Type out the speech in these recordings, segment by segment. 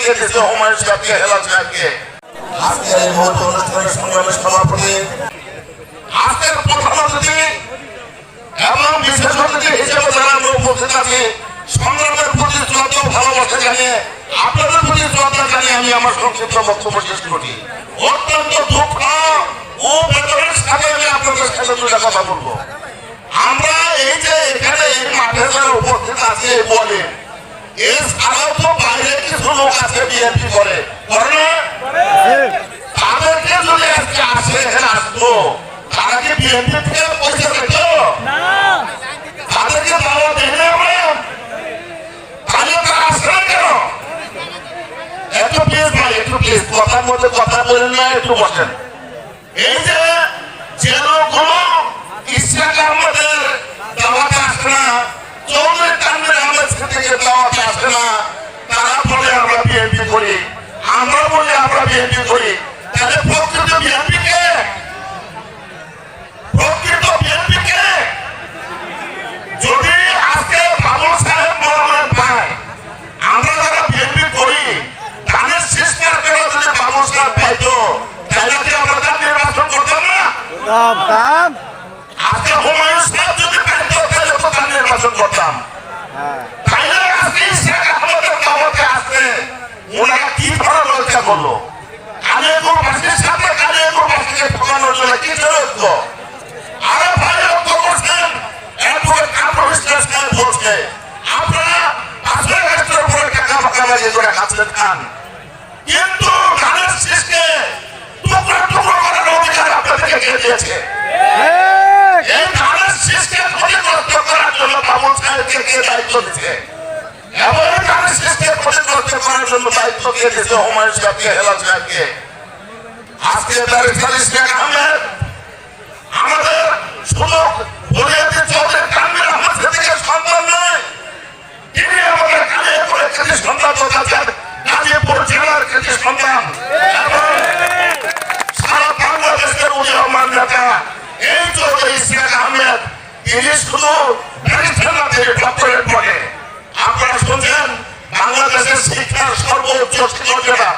দিয়েছে হুমায়ুন সাহেবকে হেলাল সাহেবকে আজকের এই মুহূর্তে অনুষ্ঠানের সংগ্রামের সভাপতি। আজকের প্রধান অতিথি এবং বিশেষ অতিথি হিসেবে যারা আমরা উপস্থিত আছি সংগ্রামের প্রতি শ্রদ্ধা ভালোবাসা জানিয়ে আপনাদের প্রতি শ্রদ্ধা জানিয়ে আমি আমার সংক্ষিপ্ত বক্তব্য শেষ করি। অত্যন্ত দুঃখ ও বেদনার সাথে আমি আপনাদের সাথে দুটা কথা বলব। আমরা এই যে এখানে এই মাঠে যারা উপস্থিত আছে বলে তো বাইরে কিছু লোক আছে বিএনপি করে। করে না? তাদেরকে যদি আজকে আসে এখানে আসতো তারা কি বিএনপি থেকে পয়সা পেত তাদেরকে দাওয়া দেয় না তাহলে তারা আসছে না কেন? একটু প্লিজ ভাই একটু প্লিজ কথার মধ্যে কথা বলেন না একটু বসেন। এই যে যে লোকগুলো ইসরাক আহমেদের দাওয়াতে আসছে না চৌধুরী তানভীর আহমেদ থেকে দাওয়াতে আসছে না তারা বলে আমরা বিএনপি করি আমরা বলি আমরা বিএনপি করি। তাহলে প্রকৃত বিএনপি কে? প্রকৃত বিএনপি কে? যদি আজকে বাবু সাহেব মনোনয়ন পায় আমরা যারা বিএনপি করি ধানের শেষকার করে যদি বাবু সাহেব পাইতো তাহলে কি আমরা তার নির্বাচন করতাম না? আজকে হুমায়ুন সাহেব যদি পাইতো তাহলে তো তার নির্বাচন করতাম। হ্যাঁ। তাইলে আজকে আরে করছেন ইসলাম আপনারা উপরে টাকা করে খান। কিন্তু শীষকে টুকরো টুকরো করার অধিকার আপনাদেরকে কে দিয়েছে? এই ধানের শীষকে ক্ষতিগ্রস্ত করার জন্য বাবুল সাহেবকে কে দায়িত্ব দিচ্ছে এবং ধানের শীষকে করার জন্য দায়িত্ব কে দিচ্ছে হুমায়ুন সাহেবকে হেলাল সাহেবকে? আজকে ব্যারিস্টার ইসমাইল আহমেদ আমাদের শুধু বুনিয়াদি চৌধুরী তানভীর আহমেদ থেকে সন্তান নয়। তিনি আমাদের কাজে করে কৃষি সন্তান যোগাচ্ছেন গাজীপুর জেলার কৃষি সন্তান সারা বাংলাদেশের উদীয়মান নেতা এই চৌধুরী ইসমাইল আহমেদ, তিনি শুধু ব্যারিস্টার থেকে ডক্টরেট পড়ে আপনারা শুনছেন বাংলাদেশের শিক্ষার সর্বোচ্চ শিক্ষকেরা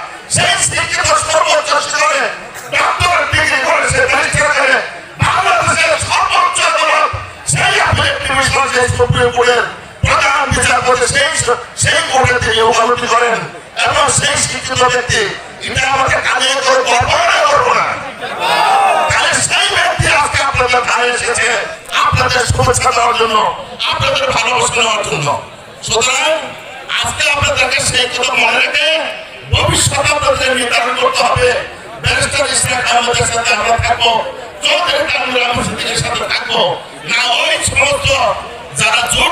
ওকালতি করেন। এবং সেই শিক্ষিত ব্যক্তি এটা আমাকে কালিয়ে করে করব করব না। হবে। না, ওই সমস্ত যারা জোট